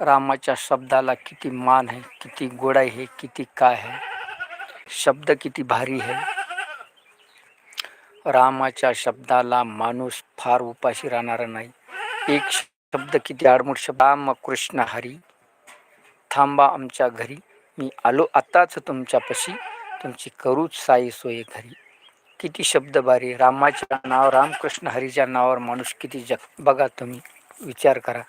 रामाच्या शब्दाला किती मान आहे किती गोडाई आहे किती काय आहे? शब्द किती भारी आहे? रामाच्या शब्दाला माणूस फार उपाशी राहणार नाही. एक शब्द किती आडमुठ शब्द. राम कृष्ण हरी थांबा आमच्या घरी. मी आलो आताच तुमच्यापाशी. तुमची करूच साई सोय घरी. किती शब्द भारी. रामाच्या नाव रामकृष्ण हरीच्या नावावर माणूस किती जग बघा तुम्ही विचार करा.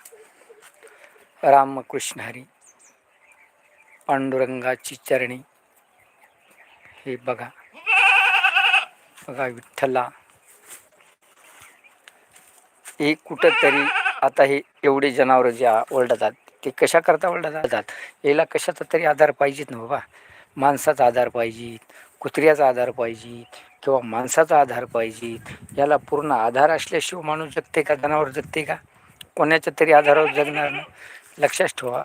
रामकृष्ण हरी पांडुरंगाची चरणी. हे बघा. बघा विठ्ठला. हे कुठंतरी आता हे एवढे जनावर जे ओरडतात ते कशा करता ओरडतात? याला कशाचा तरी आधार पाहिजेत ना बाबा. माणसाचा आधार पाहिजे कुत्र्याचा आधार पाहिजे किंवा माणसाचा आधार पाहिजे याला पूर्ण आधार असल्याशिवाय माणूस जगते का? जनावर जगते का? कोणाच्या तरी आधारावर जगणार ना? लक्षात ठेवा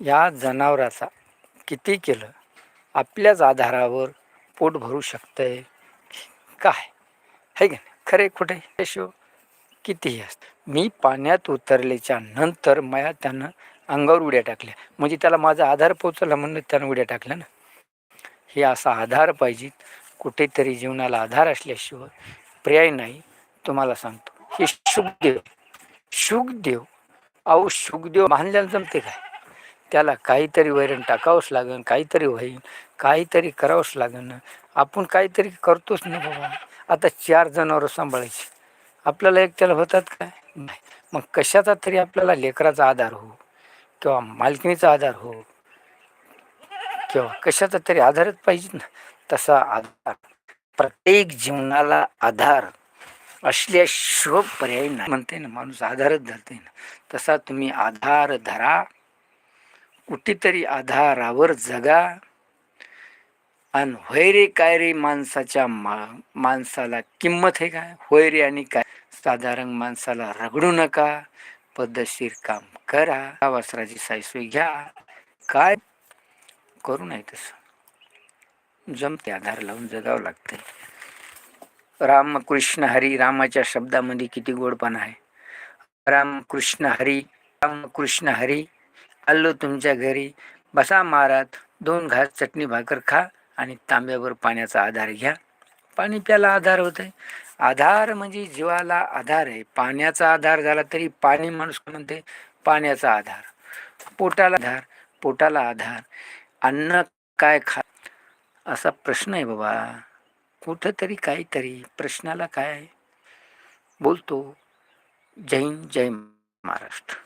या जनावराचा किती केलं आपल्याच आधारावर पोट भरू शकतं आहे काय? है का नाही? खरे खोटे शिव कितीही असतं मी पाण्यात उतरल्याच्या नंतर माया त्यानं अंगावर उड्या टाकल्या. म्हणजे त्याला माझा आधार पोचला म्हणून त्यानं उड्या टाकल्या ना? हे असा आधार पाहिजे कुठेतरी जीवनाला आधार असल्याशिवाय पर्याय नाही तुम्हाला सांगतो. हे शुभदेव शुभदेव अहो शुकदेव मानल्यानं जमते काय? त्याला काहीतरी वैरण टाकावंच लागेल काहीतरी होईल काहीतरी करावंच लागेल आपण काहीतरी करतोच ना बाबा. आता चार जनावरं सांभाळायची. आपल्याला एक त्याला होतात काय? नाही. मग कशाचा तरी आपल्याला लेकराचा आधार हो किंवा मालकिणीचा आधार हो किंवा कशाचा तरी आधारच पाहिजे ना. तसा आधार. प्रत्येक जीवनाला आधार. असल्याशिवाय पर्याय नाही. म्हणते ना माणूस आधारच धरते ना. तसा तुम्ही आधार धरा. कुठेतरी आधारावर जगा. आणि होय रे काय रे माणसाच्या मा माणसाला किंमत आहे काय? होय रे आणि काय? साधारण माणसाला रगडू नका. पद्धतशीर काम करा. वस्त्राची सायसोय घ्या. काय? करू नाही तसं. जमते आधार लावून जगावं लागते राम कृष्ण हरी रामाच्या शब्दामध्ये किती गोडपणा आहे. राम कृष्ण हरी राम कृष्ण हरी आलो तुमच्या घरी. बसा मारात दोन घास चटणी भाकर खा आणि तांब्यावर पाण्याचा आधार घ्या. पाणी प्याला आधार होत आहे आधार म्हणजे जीवाला आधार आहे. पाण्याचा आधार झाला तरी पाणी माणूस म्हणते पाण्याचा आधार. पोटाला आधार. पोटाला आधार. अन्न काय खा असा प्रश्न आहे बाबा. कुठंतरी काहीतरी प्रश्नाला काय बोलतो? जैन जय महाराष्ट्र.